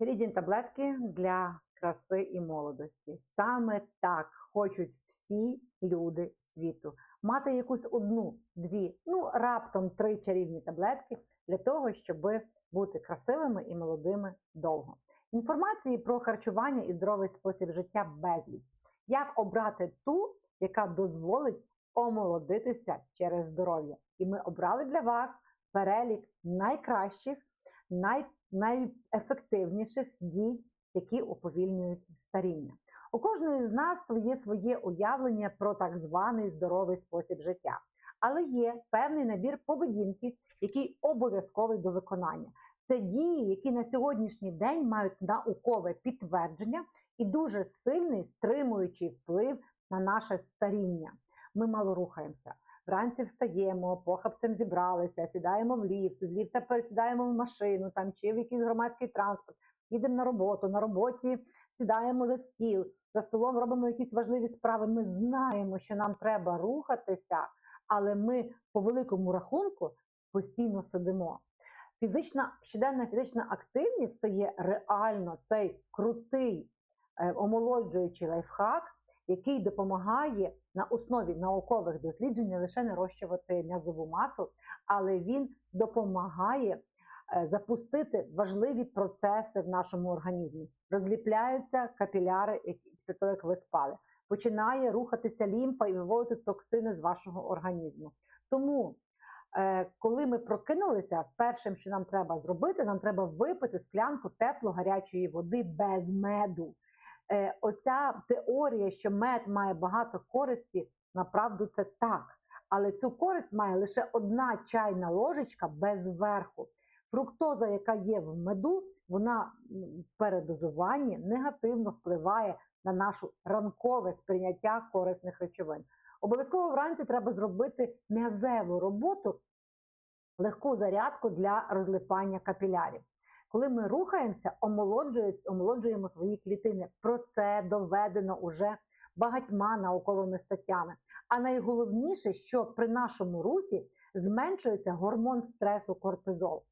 Рідні таблетки для краси і молодості. Саме так хочуть всі люди світу. Мати якусь одну, дві, ну раптом три чарівні таблетки для того, щоб бути красивими і молодими довго. Інформації про харчування і здоровий спосіб життя безліч. Як обрати ту, яка дозволить омолодитися через здоров'я? І ми обрали для вас перелік найкращих, най, найефективніших дій, які уповільнюють старіння. У кожної з нас є своє уявлення про так званий здоровий спосіб життя, але є певний набір поведінки, який обов'язковий до виконання. Це дії, які на сьогоднішній день мають наукове підтвердження і дуже сильний стримуючий вплив на наше старіння. Ми мало рухаємося. Вранці встаємо, похапцем зібралися, сідаємо в ліфт, з ліфта пересідаємо в машину там чи в якийсь громадський транспорт, їдемо на роботу, на роботі сідаємо за стіл, за столом робимо якісь важливі справи. Ми знаємо, що нам треба рухатися, але ми по великому рахунку постійно сидимо. Фізична щоденна фізична активність це є реально цей крутий е, омолоджуючий лайфхак, який допомагає на основі наукових досліджень не лише нарощувати м'язову масу, але він допомагає е, запустити важливі процеси в нашому організмі. Розліпляються капіляри після того, як ви спали. Починає рухатися лімфа і виводити токсини з вашого організму. Тому, е, коли ми прокинулися, першим, що нам треба зробити, нам треба випити склянку тепло-гарячої води без меду. Е, оця теорія, що мед має багато користі, направду це так. Але цю користь має лише одна чайна ложечка без верху. Фруктоза, яка є в меду, вона в передозуванні негативно впливає на нашу ранкове сприйняття корисних речовин. Обов'язково вранці треба зробити м'язеву роботу, легку зарядку для розлипання капілярів. Коли ми рухаємося, омолоджуємо свої клітини. Про це доведено уже багатьма науковими статтями. А найголовніше, що при нашому русі зменшується гормон стресу кортизол.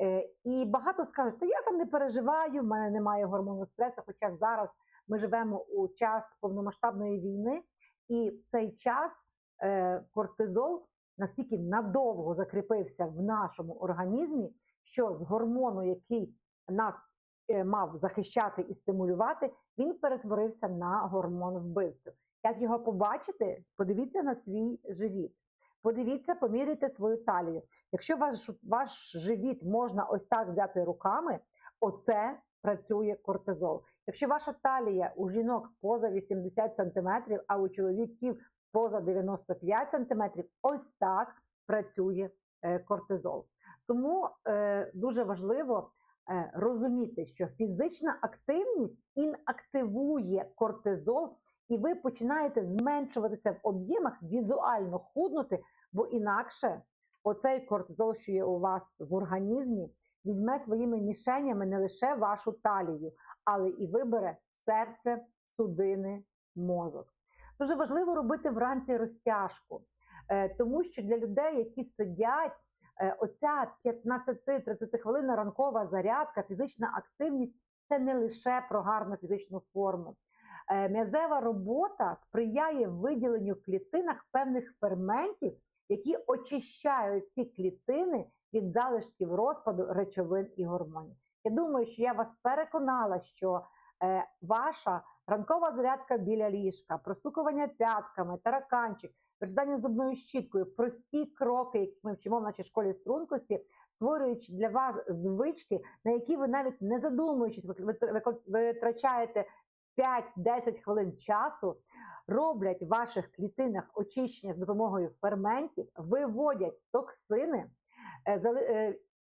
Е, і багато скажуть, та я там не переживаю, в мене немає гормону стресу. Хоча зараз ми живемо у час повномасштабної війни, і в цей час е, кортизол настільки надовго закріпився в нашому організмі, що з гормону, який нас е, мав захищати і стимулювати, він перетворився на гормон вбивцю. Як його побачити, подивіться на свій живіт. Подивіться, поміряйте свою талію. Якщо ваш ваш живіт можна ось так взяти руками, оце працює кортизол. Якщо ваша талія у жінок поза 80 см, а у чоловіків поза 95 см, ось так працює е, кортизол. Тому е, дуже важливо е, розуміти, що фізична активність інактивує кортизол, і ви починаєте зменшуватися в об'ємах, візуально худнути, бо інакше оцей кортизол, що є у вас в організмі, візьме своїми мішенями не лише вашу талію, але і вибере серце, судини, мозок. Дуже важливо робити вранці розтяжку, е, тому що для людей, які сидять, оця 15-30 хвилин ранкова зарядка, фізична активність це не лише про гарну фізичну форму. Е, м'язева робота сприяє виділенню в клітинах певних ферментів, які очищають ці клітини від залишків розпаду речовин і гормонів. Я думаю, що я вас переконала, що е, ваша ранкова зарядка біля ліжка, простукування п'ятками, тараканчик, приждання зубною щіткою, прості кроки, які ми вчимо в нашій школі стрункості, створюючи для вас звички, на які ви навіть не задумуючись, витрачаєте 5-10 хвилин часу, роблять в ваших клітинах очищення з допомогою ферментів, виводять токсини.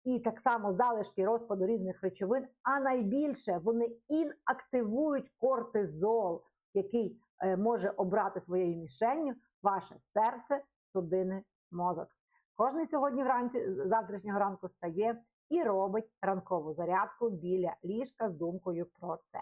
І так само залишки розпаду різних речовин, а найбільше вони інактивують кортизол, який е, може обрати своєю мішенню ваше серце, судини, мозок. Кожний сьогодні вранці завтрашнього ранку стає і робить ранкову зарядку біля ліжка з думкою про це.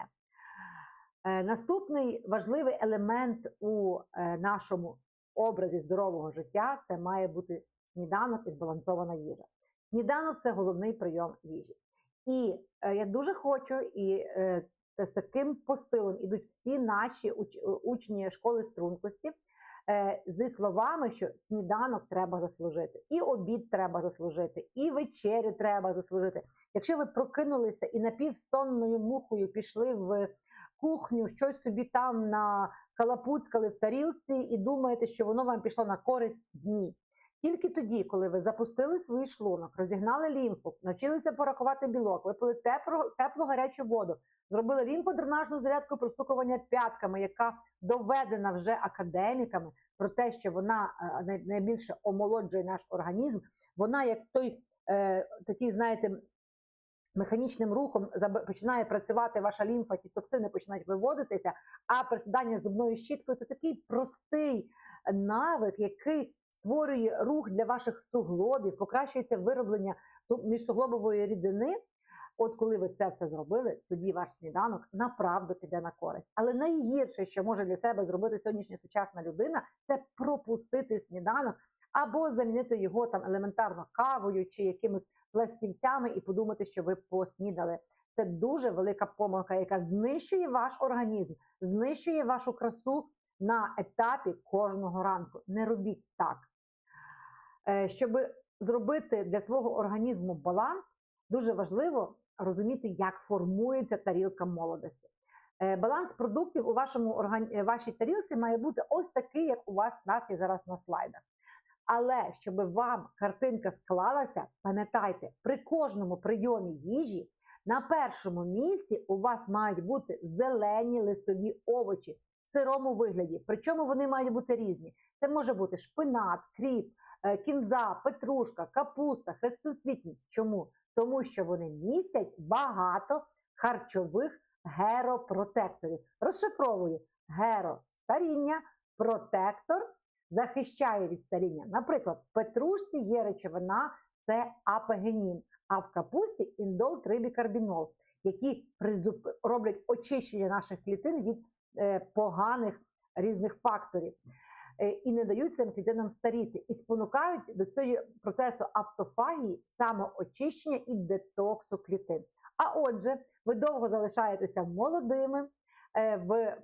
Е, наступний важливий елемент у е, нашому образі здорового життя це має бути сніданок і збалансована їжа. Сніданок це головний прийом їжі. І е, я дуже хочу, і е, з таким посилом ідуть всі наші уч, е, учні школи стрункості е, зі словами, що сніданок треба заслужити, і обід треба заслужити, і вечерю треба заслужити. Якщо ви прокинулися і напівсонною мухою пішли в кухню, щось собі там на калапуцькали в тарілці, і думаєте, що воно вам пішло на користь ні. Тільки тоді, коли ви запустили свій шлунок, розігнали лімфу, навчилися порахувати білок, випили теплу, теплу гарячу воду, зробили лімфодренажну зарядку простукування п'ятками, яка доведена вже академіками про те, що вона е, найбільше омолоджує наш організм. Вона як той е, такий, знаєте, механічним рухом починає працювати ваша лімфа, ті токсини починають виводитися. А присідання зубною щіткою це такий простий навик, який створює рух для ваших суглобів, покращується вироблення су- міжсуглобової рідини. От коли ви це все зробили, тоді ваш сніданок направду піде на користь. Але найгірше, що може для себе зробити сьогоднішня сучасна людина, це пропустити сніданок або замінити його там елементарно кавою чи якимось пластівцями і подумати, що ви поснідали. Це дуже велика помилка, яка знищує ваш організм, знищує вашу красу на етапі кожного ранку. Не робіть так. Е, Щоб зробити для свого організму баланс, дуже важливо розуміти, як формується тарілка молодості. Е, Баланс продуктів у вашому органі... е, вашій тарілці має бути ось такий, як у вас нас є зараз на слайдах. Але щоб вам картинка склалася, пам'ятайте, при кожному прийомі їжі на першому місці у вас мають бути зелені листові овочі сирому вигляді. Причому вони мають бути різні. Це може бути шпинат, кріп, е, кінза, петрушка, капуста, хрестоцвітні. Чому? Тому що вони містять багато харчових геропротекторів. Розшифровую геро старіння, протектор захищає від старіння. Наприклад, в петрушці є речовина, це апогенін, а в капусті індол трибікарбінол, які роблять очищення наших клітин від поганих різних факторів. Е, І не дають цим клітинам старіти, і спонукають до цього процесу автофагії, самоочищення і детоксу клітин. А отже, ви довго залишаєтеся молодими. е, В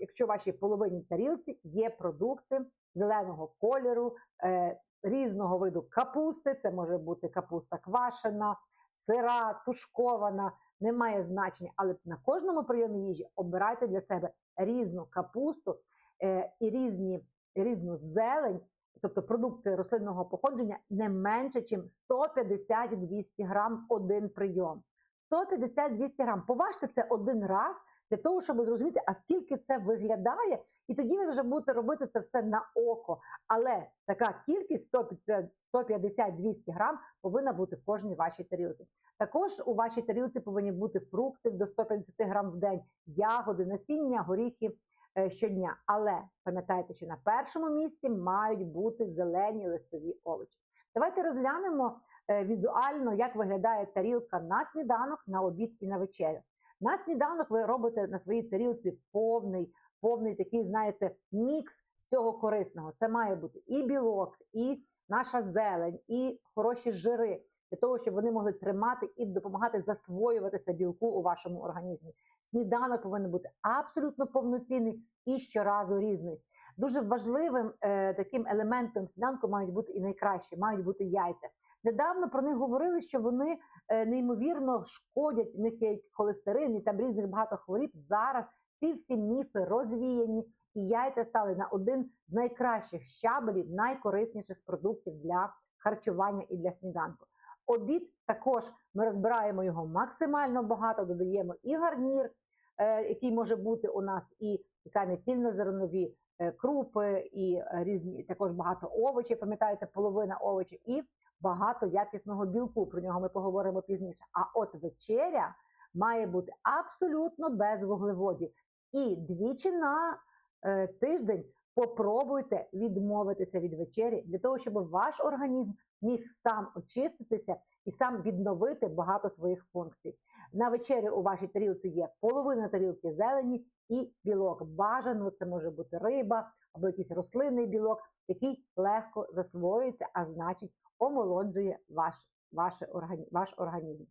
якщо в вашій половині тарілці є продукти зеленого кольору, е, різного виду капусти. Це може бути капуста квашена, сира, тушкована, немає значення. Але на кожному прийомі їжі обирайте для себе різну капусту е, і різні, різну зелень, тобто продукти рослинного походження, не менше, ніж 150-200 грам один прийом. 150-200 грам. Поважте це один раз для того, щоб зрозуміти, а скільки це виглядає, і тоді ви вже будете робити це все на око. Але така кількість 150 150-200 грам повинна бути в кожній вашій тарілці. Також у вашій тарілці повинні бути фрукти до 150 грам в день, ягоди, насіння, горіхи е, щодня. Але пам'ятайте, що на першому місці мають бути зелені листові овочі. Давайте розглянемо е, візуально, як виглядає тарілка на сніданок, на обід і на вечерю. На сніданок ви робите на своїй тарілці повний, повний такий, знаєте, мікс всього корисного. Це має бути і білок, і наша зелень, і хороші жири для того, щоб вони могли тримати і допомагати засвоюватися білку у вашому організмі. Сніданок повинен бути абсолютно повноцінний і щоразу різний. Дуже важливим е, таким елементом сніданку мають бути і найкраще, мають бути яйця. Недавно про них говорили, що вони е, неймовірно шкодять, в них є холестерин і там різних багато хворіб. Зараз ці всі міфи розвіяні, і яйця стали на один з найкращих щабелів, найкорисніших продуктів для харчування і для сніданку. Обід також ми розбираємо його максимально багато, додаємо і гарнір, е, який може бути у нас, і самі цільнозернові е, крупи, і різні також багато овочів. Пам'ятаєте, половина овочів і багато якісного білку. Про нього ми поговоримо пізніше. А от вечеря має бути абсолютно без вуглеводів. І двічі на е, тиждень попробуйте відмовитися від вечері для того, щоб ваш організм міг сам очиститися і сам відновити багато своїх функцій. На вечері у вашій тарілці є половина тарілки зелені і білок. Бажано це може бути риба або якийсь рослинний білок, який легко засвоюється, а значить омолоджує ваш, ваше органі- ваш організм.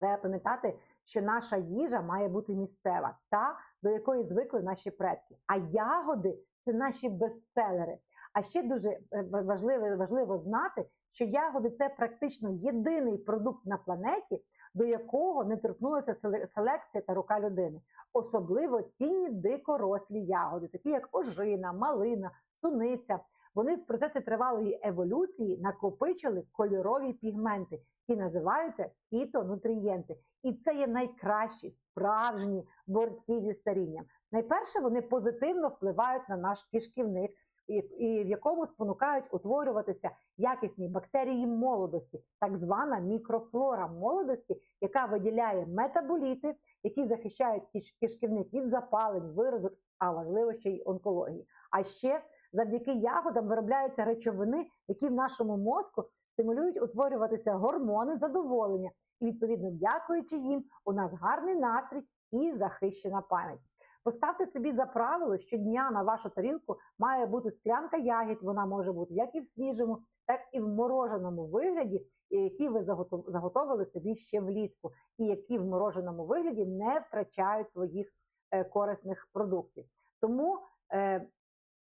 Треба пам'ятати, що наша їжа має бути місцева, та до якої звикли наші предки. А ягоди це наші бестселери. А ще дуже е, важливо, важливо знати, що ягоди це практично єдиний продукт на планеті, до якого не торкнулася селекція та рука людини. Особливо цінні дикорослі ягоди, такі як ожина, малина, суниця. Вони в процесі тривалої еволюції накопичили кольорові пігменти, які називаються фітонутрієнти. І це є найкращі справжні борці зі старінням. Найперше вони позитивно впливають на наш кишківник, і, в якому спонукають утворюватися якісні бактерії молодості, так звана мікрофлора молодості, яка виділяє метаболіти, які захищають киш- кишківник від запалень, виразок, а важливо ще й онкології. А ще завдяки ягодам виробляються речовини, які в нашому мозку стимулюють утворюватися гормони задоволення. І відповідно, дякуючи їм, у нас гарний настрій і захищена пам'ять. Поставте собі за правило, щодня на вашу тарілку має бути склянка ягід. Вона може бути як і в свіжому, так і в мороженому вигляді, які ви заготовили собі ще влітку, і які в мороженому вигляді не втрачають своїх е, корисних продуктів. Тому е,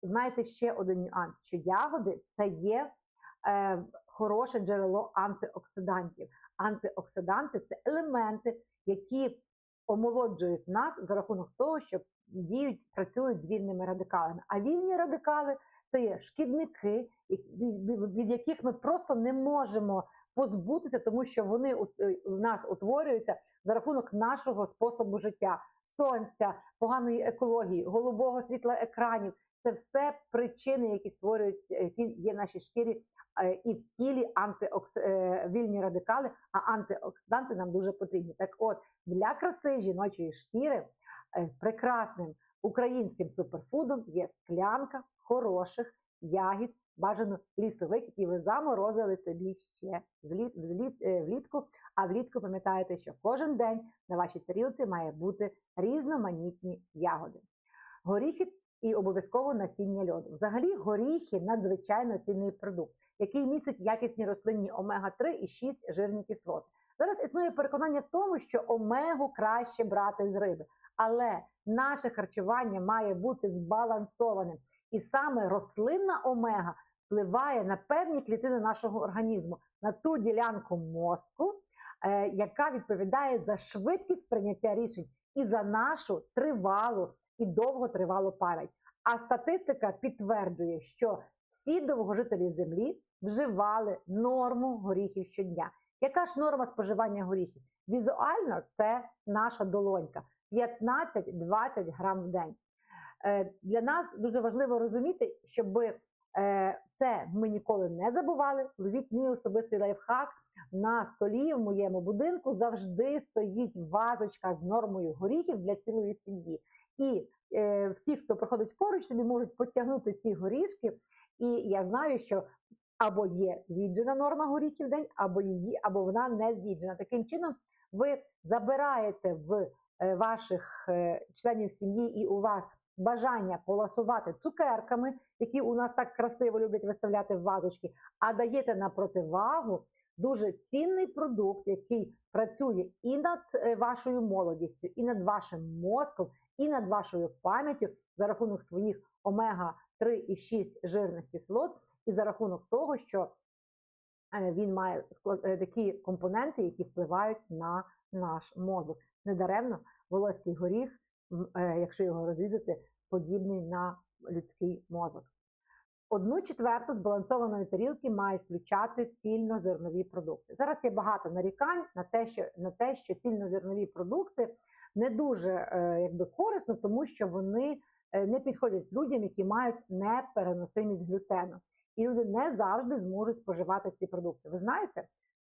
знайте ще один нюанс: що ягоди це є е, хороше джерело антиоксидантів. Антиоксиданти це елементи, які омолоджують нас за рахунок того, що діють, працюють з вільними радикалами. А вільні радикали це є шкідники, від, яких ми просто не можемо позбутися, тому що вони е, в нас утворюються за рахунок нашого способу життя, сонця, поганої екології, голубого світла екранів. Це все причини, які створюють, які є в нашій шкірі і в тілі антиокс... е, вільні радикали, а антиоксиданти нам дуже потрібні. Так от, для краси жіночої шкіри е, прекрасним українським суперфудом є склянка хороших ягід, бажано лісових, які ви заморозили собі ще е, влітку. А влітку пам'ятаєте, що кожен день на вашій тарілці має бути різноманітні ягоди. Горіхи і обов'язково насіння льоду. Взагалі, горіхи надзвичайно цінний продукт, який містить якісні рослинні омега-3 і 6 жирні кислоти. Зараз існує переконання в тому, що омегу краще брати з риби, але наше харчування має бути збалансованим. І саме рослинна омега впливає на певні клітини нашого організму, на ту ділянку мозку, е, яка відповідає за швидкість прийняття рішень і за нашу тривалу і довготривалу пам'ять. А статистика підтверджує, що всі довгожителі землі вживали норму горіхів щодня. Яка ж норма споживання горіхів? Візуально це наша долонька 15-20 грам в день. Е, Для нас дуже важливо розуміти, щоб е, це ми ніколи не забували. Ловіть мій особистий лайфхак. На столі в моєму будинку завжди стоїть вазочка з нормою горіхів для цілої сім'ї. І е, всі, хто проходить поруч, собі можуть потягнути ці горішки. І я знаю, що або є з'їджена норма горіхів в день, або її, або вона не з'їджена. Таким чином, ви забираєте в е, ваших е, членів сім'ї і у вас бажання поласувати цукерками, які у нас так красиво люблять виставляти в вазочки, а даєте на противагу дуже цінний продукт, який працює і над е, вашою молодістю, і над вашим мозком, і над вашою пам'яттю за рахунок своїх омега-3 і 6 жирних кислот, і за рахунок того, що е, він має е, такі компоненти, які впливають на наш мозок. Недаремно волоський горіх, е, якщо його розрізати, подібний на людський мозок. Одну четверту збалансованої тарілки мають включати цільнозернові продукти. Зараз є багато нарікань на те, що на те, що цільнозернові продукти не дуже е, якби корисно, тому що вони е, не підходять людям, які мають непереносимість глютену. І люди не завжди зможуть споживати ці продукти. Ви знаєте,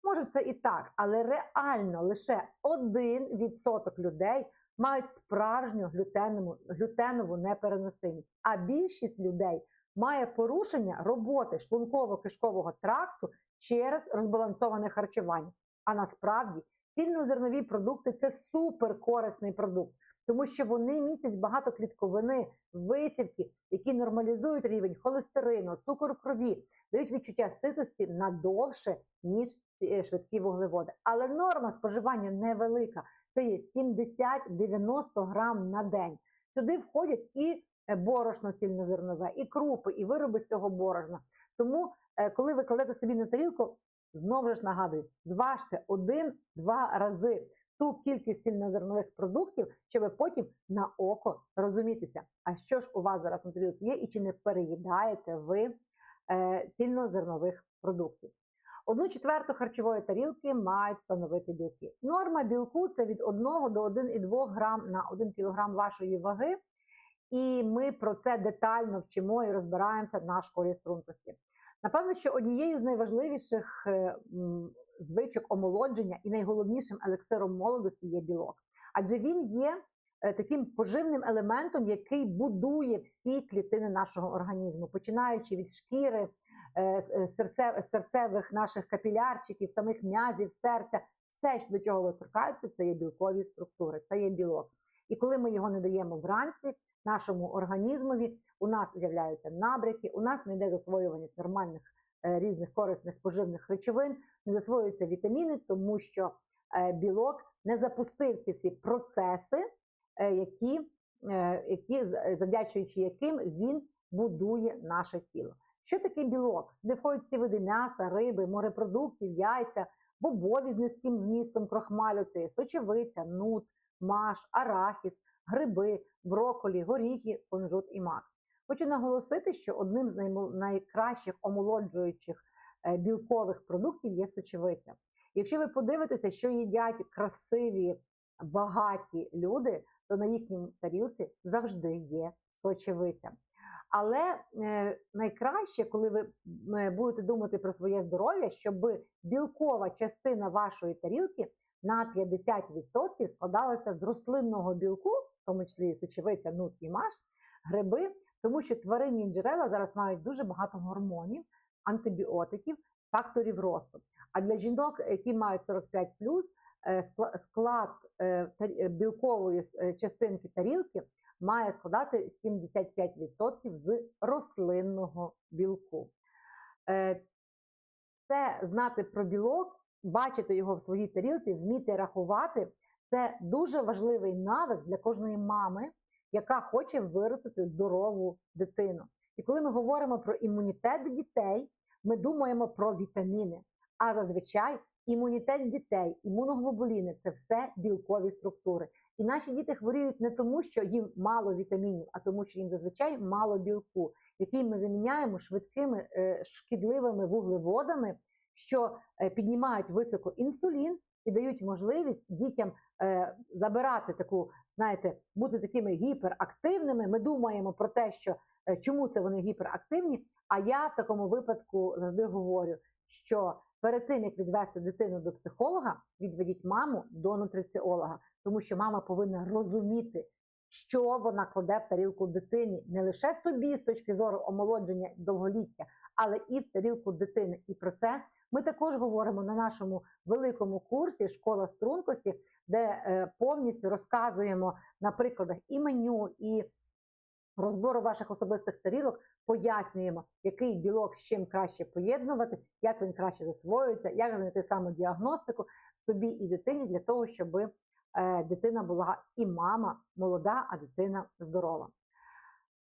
може це і так, але реально лише 1% людей мають справжню глютенову, глютенову непереносимість, а більшість людей має порушення роботи шлунково-кишкового тракту через розбалансоване харчування. А насправді цільнозернові продукти це суперкорисний продукт, тому що вони містять багато клітковини, висівки, які нормалізують рівень холестерину, цукру в крові, дають відчуття ситості надовше, ніж е, швидкі вуглеводи. Але норма споживання невелика. Це є 70-90 грам на день. Сюди входять і е, борошно цільнозернове, і крупи, і вироби з цього борошна. Тому, е, коли ви кладете собі на тарілку, знову ж нагадую, зважте один-два рази ту кількість цільнозернових продуктів, щоб потім на око розумітися, а що ж у вас зараз на тарілці є, і чи не переїдаєте ви е, цільнозернових продуктів. Одну четверту харчової тарілки мають становити білки. Норма білку це від 1 до 1,2 грам на 1 кг вашої ваги. І ми про це детально вчимо і розбираємося на школі стрункості. Напевно, що однією з найважливіших е, звичок омолодження і найголовнішим елексиром молодості є білок. Адже він є е, таким поживним елементом, який будує всі клітини нашого організму, починаючи від шкіри, е, серцевих наших капілярчиків, самих м'язів, серця, все, до чого ви торкаєтеся, це є білкові структури, це є білок. І коли ми його не даємо вранці нашому організмові, у нас з'являються набряки, у нас не йде засвоюваність нормальних е, різних корисних поживних речовин, не засвоюються вітаміни, тому що е, білок не запустив ці всі процеси, е, які, які завдячуючи яким він будує наше тіло. Що таке білок? Сюди входять всі види м'яса, риби, морепродуктів, яйця, бобові з низьким вмістом крохмалю, це сочевиця, нут, маш, арахіс, гриби, броколі, горіхи, кунжут і мак. Хочу наголосити, що одним з найкращих омолоджуючих е, білкових продуктів є сочевиця. Якщо ви подивитеся, що їдять красиві, багаті люди, то на їхній тарілці завжди є сочевиця. Але е, найкраще, коли ви е, будете думати про своє здоров'я, щоб білкова частина вашої тарілки на 50% складалася з рослинного білку, в тому числі сочевиця, нут і маш, гриби, тому що тваринні джерела зараз мають дуже багато гормонів, антибіотиків, факторів росту. А для жінок, які мають 45 е, склад е, е, білкової частинки тарілки має складати 75% з рослинного білку. Це знати про білок, бачити його в своїй тарілці, вміти рахувати. Це дуже важливий навик для кожної мами, яка хоче виростити здорову дитину. І коли ми говоримо про імунітет дітей, ми думаємо про вітаміни. А зазвичай імунітет дітей, імуноглобуліни це все білкові структури. І наші діти хворіють не тому, що їм мало вітамінів, а тому, що їм зазвичай мало білку, який ми заміняємо швидкими е, шкідливими вуглеводами, що е, піднімають високо інсулін і дають можливість дітям е, забирати таку, знаєте, бути такими гіперактивними. Ми думаємо про те, що е, чому це вони гіперактивні. А я в такому випадку завжди говорю, що перед тим як відвести дитину до психолога, відведіть маму до нутриціолога, тому що мама повинна розуміти, що вона кладе в тарілку дитині, не лише собі з точки зору омолодження довголіття, але і в тарілку дитини. І про це ми також говоримо на нашому великому курсі Школа стрункості, де е, повністю розказуємо на прикладах і меню, і розбору ваших особистих тарілок, пояснюємо, який білок з чим краще поєднувати, як він краще засвоюється, як знайти саме діагностику собі і дитині для того, щоб е, дитина була і мама молода, а дитина здорова.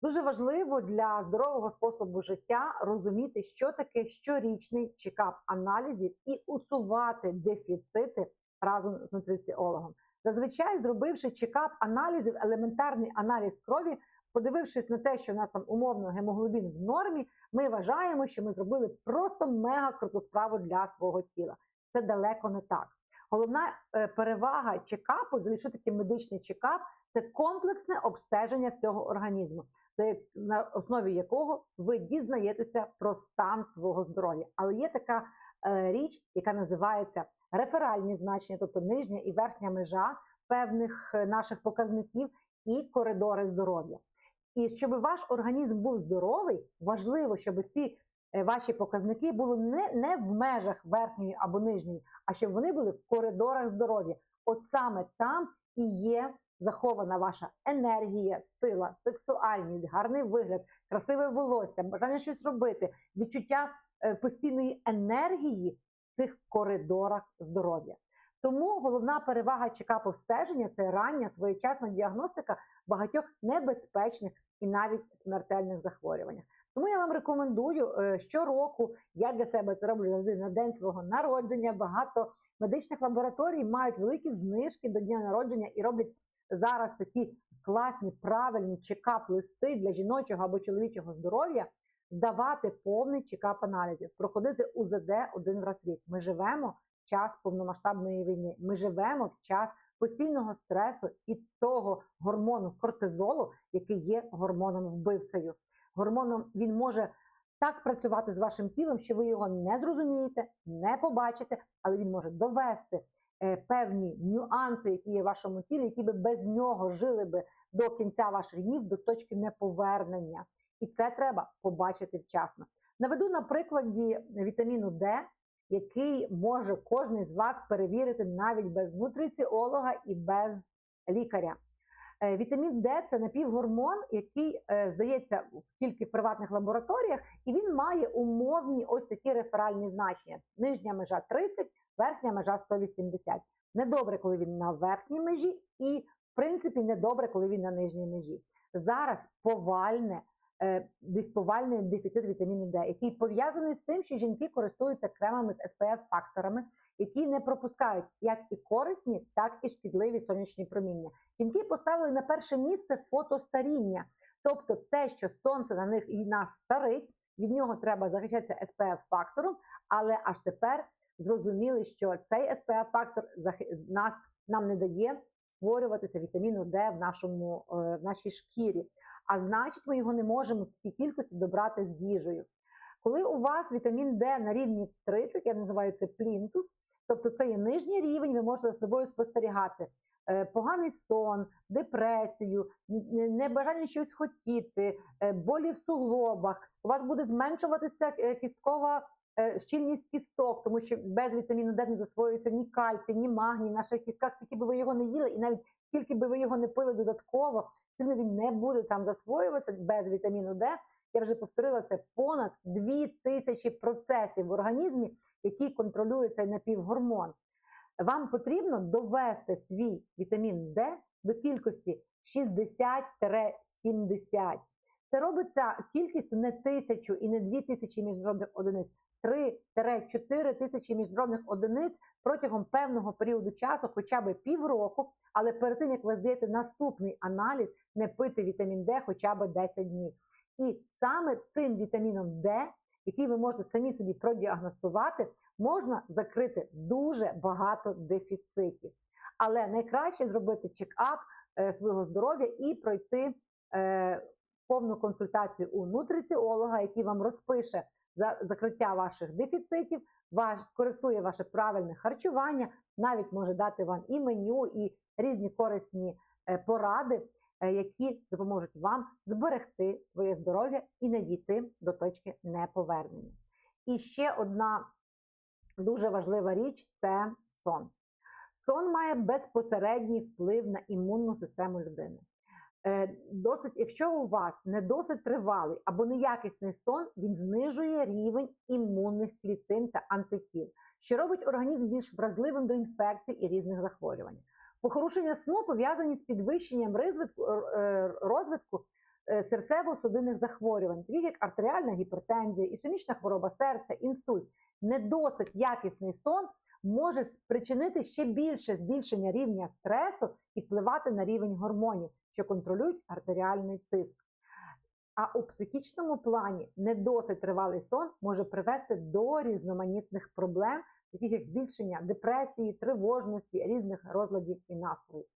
Дуже важливо для здорового способу життя розуміти, що таке щорічний чекап аналізів і усувати дефіцити разом з нутриціологом. Зазвичай, зробивши чекап аналізів, елементарний аналіз крові, подивившись на те, що у нас там умовно гемоглобін в нормі, ми вважаємо, що ми зробили просто мега круту справу для свого тіла. Це далеко не так. Головна е, перевага чекапу, що таке медичний чекап, це комплексне обстеження всього організму, на основі якого ви дізнаєтеся про стан свого здоров'я. Але є така е, річ, яка називається реферальні значення, тобто нижня і верхня межа певних е, наших показників і коридори здоров'я. І щоб ваш організм був здоровий, важливо, щоб ці е, ваші показники були не, не в межах верхньої або нижньої, а щоб вони були в коридорах здоров'я. От саме там і є захована ваша енергія, сила, сексуальність, гарний вигляд, красиве волосся, бажання щось робити, відчуття е, постійної енергії в цих коридорах здоров'я. Тому головна перевага чекапу обстеження це рання своєчасна діагностика багатьох небезпечних і навіть смертельних захворюваннях. Тому я вам рекомендую е, щороку, я для себе це роблю завжди на день свого народження. Багато медичних лабораторій мають великі знижки до дня народження і роблять зараз такі класні, правильні чекап-листи для жіночого або чоловічого здоров'я, здавати повний чекап аналізів, проходити УЗД один раз в рік. Ми живемо в час повномасштабної війни. Ми живемо в час постійного стресу і того гормону кортизолу, який є гормоном вбивцею. Гормоном він може так працювати з вашим тілом, що ви його не зрозумієте, не побачите, але він може довести певні нюанси, які є в вашому тілі, які би без нього жили би до кінця ваших днів, до точки неповернення. І це треба побачити вчасно. Наведу на прикладі вітаміну Д, який може кожен з вас перевірити навіть без нутриціолога і без лікаря. Е, Вітамін Д це напівгормон, який е, здається тільки в приватних лабораторіях, і він має умовні ось такі реферальні значення: нижня межа 30, верхня межа 180. Недобре, коли він на верхній межі, і в принципі недобре, коли він на нижній межі. Зараз повальне е, повальний дефіцит вітаміну Д, який пов'язаний з тим, що жінки користуються кремами з SPF факторами, які не пропускають як і корисні, так і шкідливі сонячні проміння. Жінки поставили на перше місце фотостаріння, тобто те, що сонце на них і нас старить, від нього треба захищатися SPF фактором, але аж тепер зрозуміли, що цей SPF фактор захи- нас нам не дає створюватися вітаміну Д в нашому е, в нашій шкірі. А значить, ми його не можемо в такій кількості добрати з їжею. Коли у вас вітамін Д на рівні 30, я називаю це плінтус, тобто це є нижній рівень, ви можете за собою спостерігати. Е, Поганий сон, депресію, небажання щось хотіти, е, болі в суглобах. У вас буде зменшуватися кісткова щільність кісток, тому що без вітаміну Д не засвоюється ні кальцій, ні магній в наших кістках, скільки би ви його не їли, і навіть скільки би ви його не пили додатково, одно він не буде там засвоюватися без вітаміну Д. Я вже повторила це понад 2000 процесів в організмі, які контролює цей напівгормон. Вам потрібно довести свій вітамін Д до кількості 60-70. Це робиться кількістю не тисячу і не дві тисячі міжнародних одиниць, 3-4 тисячі міжнародних одиниць протягом певного періоду часу, хоча б півроку, але перед тим як ви здаєте наступний аналіз, не пити вітамін Д хоча б 10 днів. І саме цим вітаміном Д, який ви можете самі собі продіагностувати, можна закрити дуже багато дефіцитів. Але найкраще зробити чекап е, свого здоров'я і пройти е, повну консультацію у нутриціолога, який вам розпише закриття ваших дефіцитів, ваш коректує ваше правильне харчування, навіть може дати вам і меню, і різні корисні е, поради, е, які допоможуть вам зберегти своє здоров'я і не дійти до точки неповернення. І ще одна дуже важлива річ це сон. Сон має безпосередній вплив на імунну систему людини. Е, Досить, якщо у вас не досить тривалий або неякісний сон, він знижує рівень імунних клітин та антитіл, що робить організм більш вразливим до інфекцій і різних захворювань. Похорушення сну пов'язані з підвищенням розвитку, е, розвитку е, серцево-судинних захворювань, таких як артеріальна гіпертензія, ішемічна хвороба серця, інсульт. Недосить якісний сон може спричинити ще більше збільшення рівня стресу і впливати на рівень гормонів, що контролюють артеріальний тиск. А у психічному плані недосить тривалий сон може привести до різноманітних проблем, таких як збільшення депресії, тривожності, різних розладів і настроїв.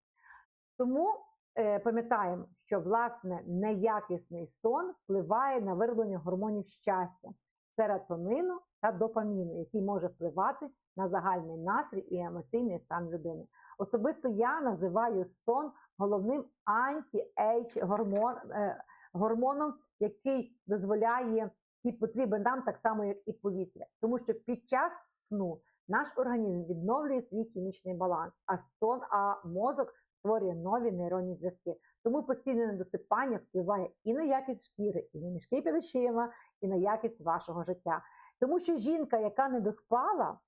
Тому е, пам'ятаємо, що власне неякісний сон впливає на вироблення гормонів щастя, серотонину та допаміну, який може впливати на загальний настрій і емоційний стан людини. Особисто я називаю сон головним анті-ейдж гормон, е, гормоном, який дозволяє і потрібен нам так само, як і повітря. Тому що під час сну наш організм відновлює свій хімічний баланс, а сон, а мозок створює нові нейронні зв'язки. Тому постійне недосипання впливає і на якість шкіри, і на мішки під очима, і на якість вашого життя. Тому що жінка, яка не доспала,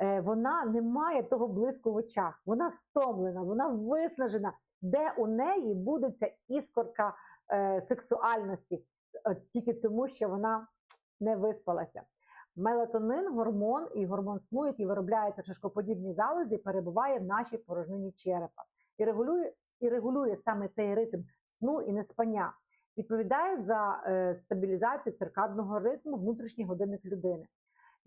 е, вона не має того блиску в очах. Вона стомлена, вона виснажена, де у неї буде ця іскорка е, сексуальності, е, тільки тому, що вона не виспалася. Мелатонин, гормон і гормон сну, який виробляється в шишкоподібній залозі, перебуває в нашій порожнині черепа і регулює, і регулює саме цей ритм сну і неспання. Відповідає за е, стабілізацію циркадного ритму внутрішній годинник людини,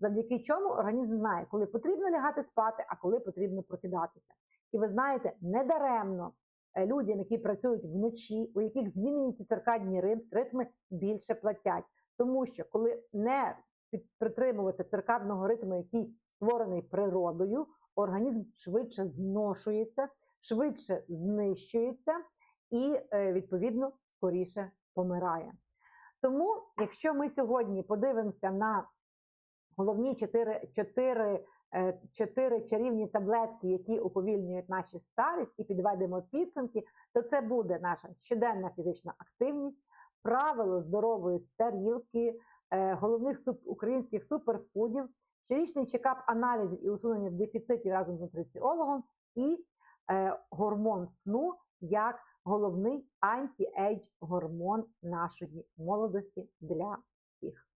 завдяки чому організм знає, коли потрібно лягати спати, а коли потрібно прокидатися. І ви знаєте, недаремно е, людям, які працюють вночі, у яких змінюються циркадні рим- ритми, більше платять. Тому що коли не притримуватися циркадного ритму, який створений природою, організм швидше зношується, швидше знищується і, е, відповідно, скоріше помирає. Тому, якщо ми сьогодні подивимося на головні чотири, чотири, е, чотири чарівні таблетки, які уповільнюють наші старість, і підведемо підсумки, то це буде наша щоденна фізична активність, правило здорової тарілки, е, головних суп, українських суперфудів, щорічний чекап аналізів і усунення дефіцитів разом з нутриціологом, і е, гормон сну як головний анті-ейдж гормон нашої молодості для всіх.